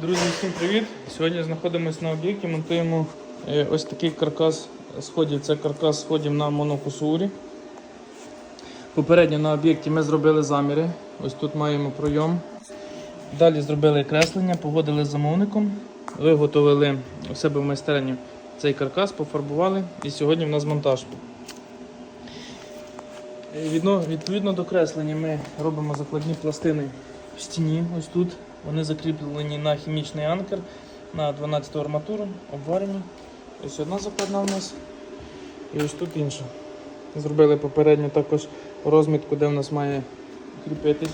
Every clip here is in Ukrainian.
Друзі, всім привіт! Сьогодні знаходимося на об'єкті, монтуємо е, ось такий каркас сходів. Це каркас сходів на монокусурі. Попередньо на об'єкті ми зробили заміри. Ось тут маємо пройом. Далі зробили креслення, погодили з замовником, виготовили у себе в майстерні цей каркас, пофарбували і сьогодні в нас монтаж. Е, Відповідно до креслення ми робимо закладні пластини в стіні. Ось тут. Вони закріплені на хімічний анкер на 12 арматуру, обварені. Ось одна закладна у нас. І ось тут інша. Зробили попередньо також розмітку, де в нас має кріпитись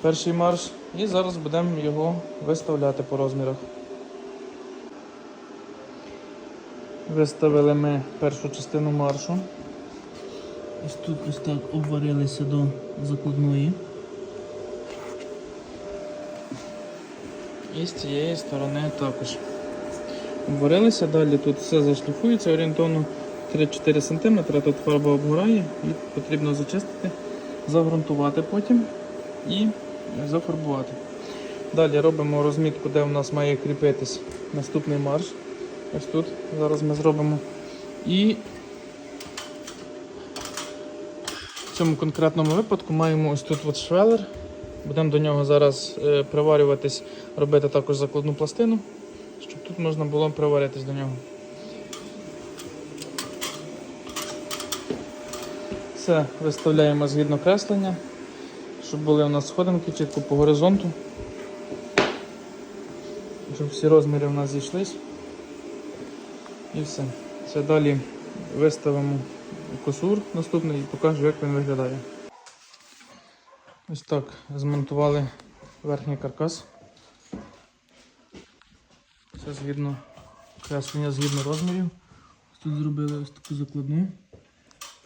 перший марш. І зараз будемо його виставляти по розмірах. Виставили ми першу частину маршу. Ось тут ось так обварилися до закладної. І з цієї сторони також. Обварилися, далі тут все зашліфується орієнтовно 3-4 см. Тут фарба обгорає і потрібно зачистити, загрунтувати потім і зафарбувати. Далі робимо розмітку, де в нас має кріпитись наступний марш. Ось тут зараз ми зробимо. І в цьому конкретному випадку маємо ось тут от швелер. Будемо до нього зараз е, приварюватись, робити також закладну пластину, щоб тут можна було приваритись до нього. Все, виставляємо згідно креслення, щоб були у нас сходинки чітко по горизонту. Щоб всі розміри у нас зійшлись. І все. Це далі виставимо косур наступний і покажу, як він виглядає. Ось так змонтували верхній каркас. Це згідно креслення згідно розмірів. Тут зробили ось таку закладну.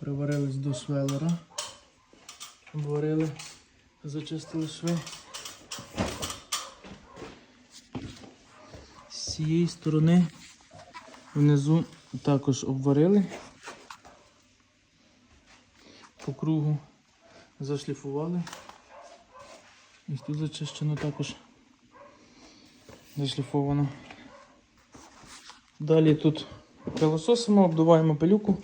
Приварились до швелера. Обварили, зачистили шви. З цієї сторони внизу також обварили по кругу, зашліфували. Ось тут зачищено також зашліфовано. Далі тут пилососимо, обдуваємо пилюку,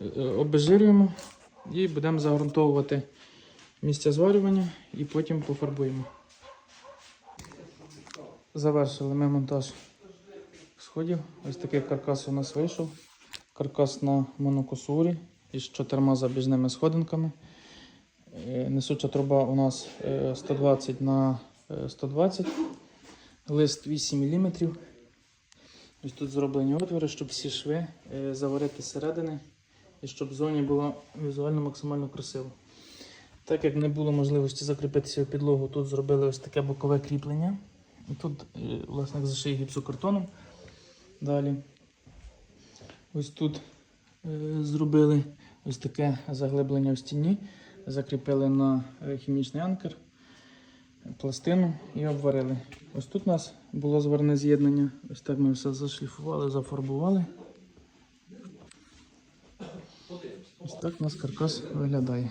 е, е, обезжирюємо і будемо загрунтовувати місця зварювання і потім пофарбуємо. Завершили ми монтаж сходів. Ось такий каркас у нас вийшов. Каркас на монокосурі із чотирма забіжними сходинками. Е, Несуча труба у нас е, 120 на е, 120, лист 8 мм. Ось тут зроблені отвори, щоб всі шви е, заварити зсередини і щоб в зоні було візуально максимально красиво. Так як не було можливості закріпитися в підлогу, тут зробили ось таке бокове кріплення. Тут е, власник зашиє гіпсокартоном. Далі. Ось тут е, зробили ось таке заглиблення в стіні, закріпили на е, хімічний анкер, пластину і обварили. Ось тут у нас було зварне з'єднання. Ось так ми все зашліфували, зафарбували. Ось так у нас каркас виглядає.